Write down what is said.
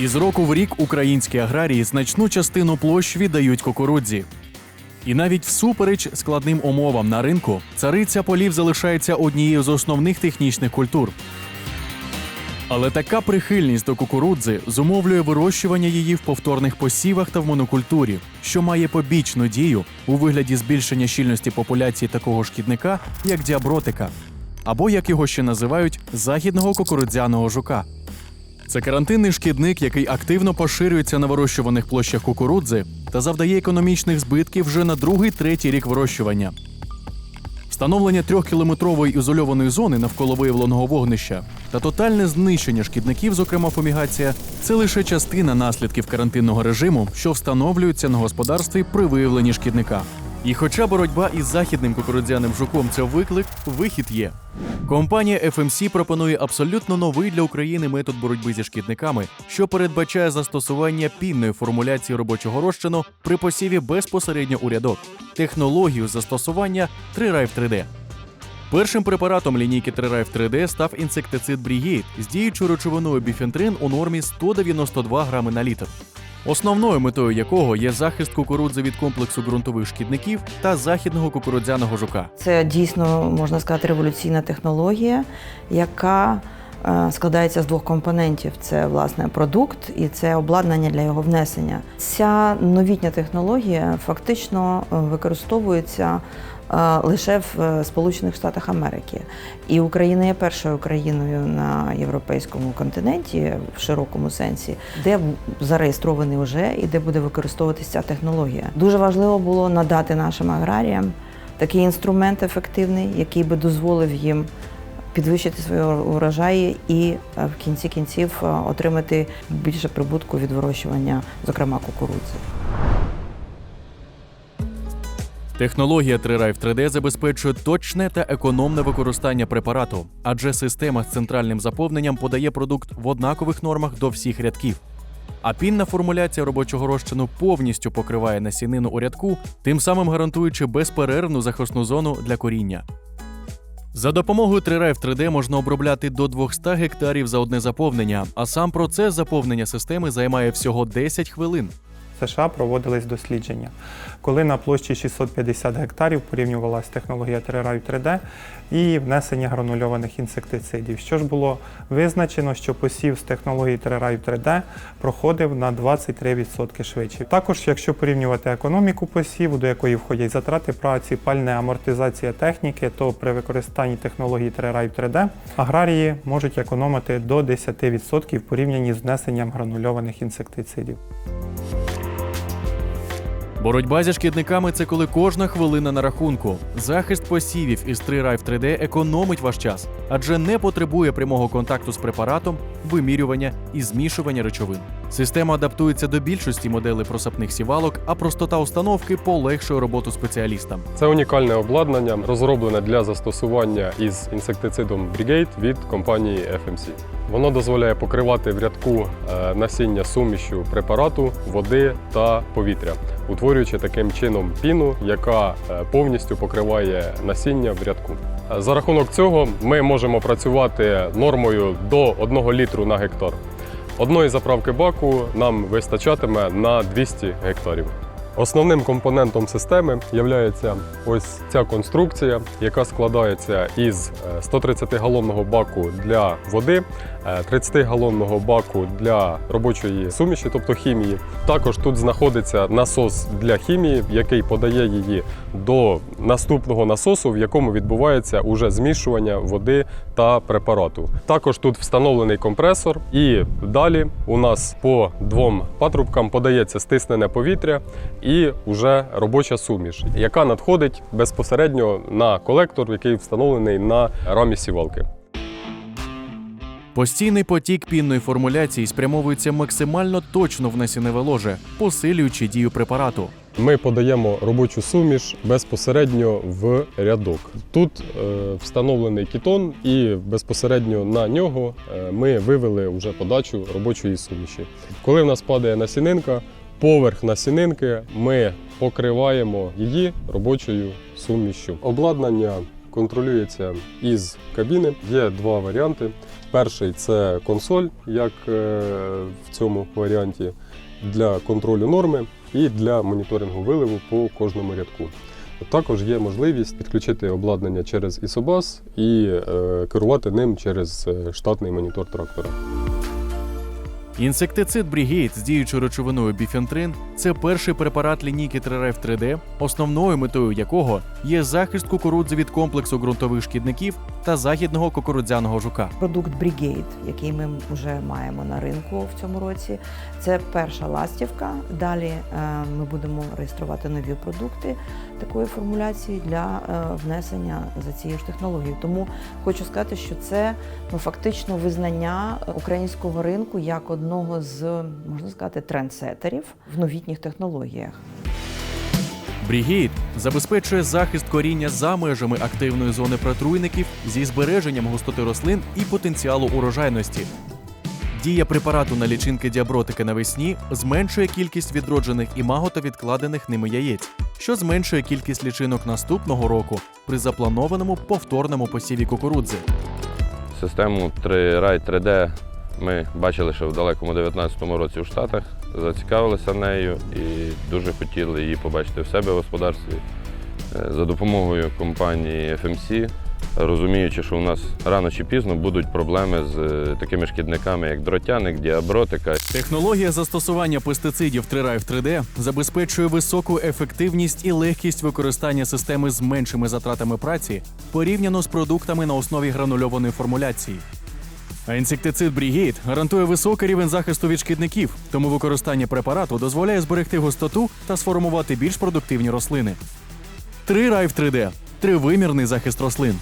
Із року в рік українські аграрії значну частину площ віддають кукурудзі. І навіть всупереч складним умовам на ринку, цариця полів залишається однією з основних технічних культур. Але така прихильність до кукурудзи зумовлює вирощування її в повторних посівах та в монокультурі, що має побічну дію у вигляді збільшення щільності популяції такого шкідника, як діабротика, або як його ще називають західного кукурудзяного жука. Це карантинний шкідник, який активно поширюється на вирощуваних площах кукурудзи та завдає економічних збитків вже на другий-третій рік вирощування. Встановлення трьохкілометрової ізольованої зони навколо виявленого вогнища та тотальне знищення шкідників, зокрема фумігація, це лише частина наслідків карантинного режиму, що встановлюються на господарстві при виявленні шкідника. І хоча боротьба із західним кукурудзяним жуком це виклик, вихід є. Компанія FMC пропонує абсолютно новий для України метод боротьби зі шкідниками, що передбачає застосування пінної формуляції робочого розчину при посіві безпосередньо у рядок, технологію застосування 3RIVE 3D. Першим препаратом лінійки 3RIVE 3D став інсектицид Брігейт з діючою речовиною біфентрин у нормі 192 грами на літр. Основною метою якого є захист кукурудзи від комплексу ґрунтових шкідників та західного кукурудзяного жука. Це дійсно можна сказати революційна технологія, яка складається з двох компонентів: це власне продукт і це обладнання для його внесення. Ця новітня технологія фактично е, використовується. е, Лише в е, Сполучених Штатах Америки, і Україна є першою країною на європейському континенті в широкому сенсі, де зареєстрований вже і де буде використовуватися ця технологія. Дуже важливо було надати нашим аграріям такий інструмент ефективний, який би дозволив їм підвищити свої урожаї і е, в кінці кінців е, отримати більше прибутку від вирощування, зокрема кукурудзи. Технологія 3RIVE 3D забезпечує точне та економне використання препарату, адже система з центральним заповненням подає продукт в однакових нормах до всіх рядків. А пінна формуляція робочого розчину повністю покриває насінину у рядку, тим самим гарантуючи безперервну захисну зону для коріння. За допомогою 3RIVE 3D можна обробляти до 200 гектарів за одне заповнення, а сам процес заповнення системи займає всього 10 хвилин. США проводились дослідження, коли на площі 650 гектарів порівнювалася технологія 3RIVE 3D і внесення гранульованих інсектицидів. Що ж було визначено, що посів з технології 3RIVE 3D проходив на 23% швидше. Також, якщо порівнювати економіку посіву, до якої входять затрати праці, пальне амортизація техніки, то при використанні технології 3RIVE 3D аграрії можуть економити до 10% в порівнянні з внесенням гранульованих інсектицидів. Боротьба зі шкідниками це коли кожна хвилина на рахунку. Захист посівів із 3RIVE 3D економить ваш час, адже не потребує прямого контакту з препаратом, вимірювання і змішування речовин. Система адаптується до більшості моделей просапних сівалок, а простота установки полегшує роботу спеціалістам. Це унікальне обладнання, розроблене для застосування із інсектицидом Brigade від компанії FMC. Воно дозволяє покривати в рядку е, насіння сумішю препарату, води та повітря, утворюючи таким чином піну, яка е, повністю покриває насіння в рядку. Е, За рахунок цього ми можемо працювати нормою до 1 літру на гектар. Одної заправки баку нам вистачатиме на 200 гектарів. Основним компонентом системи є ось ця конструкція, яка складається із 130-галонного баку для води, 30-галонного баку для робочої суміші, тобто хімії. Також тут знаходиться насос для хімії, який подає її до наступного насосу, в якому відбувається уже змішування води та препарату. Також тут встановлений компресор, і далі у нас по двом патрубкам подається стиснене повітря і вже робоча суміш, яка надходить безпосередньо на колектор, який встановлений на рамі сівалки. Постійний потік пінної формуляції спрямовується максимально точно в насінневе ложе, посилюючи дію препарату. Ми подаємо робочу суміш безпосередньо в рядок. Тут е, встановлений кітон, і безпосередньо на нього е, ми вивели вже подачу робочої суміші. Коли в нас падає насінинка, поверх насінинки ми покриваємо її робочою сумішю. Обладнання контролюється із кабіни. Є два варіанти. Перший це консоль, як е, в цьому варіанті, для контролю норми і для моніторингу виливу по кожному рядку. Також є можливість підключити обладнання через ISOBUS і е, керувати ним через е, штатний монітор трактора. Інсектицид Брігейт з діючою речовиною біфентрин це перший препарат лінійки Тререф 3D, основною метою якого є захист кукурудзи від комплексу ґрунтових шкідників та західного кукурудзяного жука. Продукт Brigade, який ми вже маємо на ринку в цьому році, це перша ластівка. Далі е, ми будемо реєструвати нові продукти такої формуляції для е, внесення за цією ж технологією. Тому хочу сказати, що це ну, фактично визнання українського ринку як одного з можна сказати трендсетерів в новітніх технологіях. Брігейт забезпечує захист коріння за межами активної зони протруйників зі збереженням густоти рослин і потенціалу урожайності. Дія препарату на лічинки діабротики навесні зменшує кількість відроджених імаго та відкладених ними яєць, що зменшує кількість лічинок наступного року при запланованому повторному посіві кукурудзи. Систему 3 Ride 3D ми бачили ще в далекому 19-му році у Штатах, зацікавилися нею і дуже хотіли її побачити в себе в господарстві. Е, За допомогою компанії FMC, розуміючи, що у нас рано чи пізно будуть проблеми з е, такими шкідниками, як дротяник, діабротика. Технологія застосування пестицидів Tririve 3D забезпечує високу ефективність і легкість використання системи з меншими затратами праці порівняно з продуктами на основі гранульованої формуляції. А інсектицид Брігейт гарантує високий рівень захисту від шкідників, тому використання препарату дозволяє зберегти густоту та сформувати більш продуктивні рослини. Трирайв 3D тривимірний захист рослин.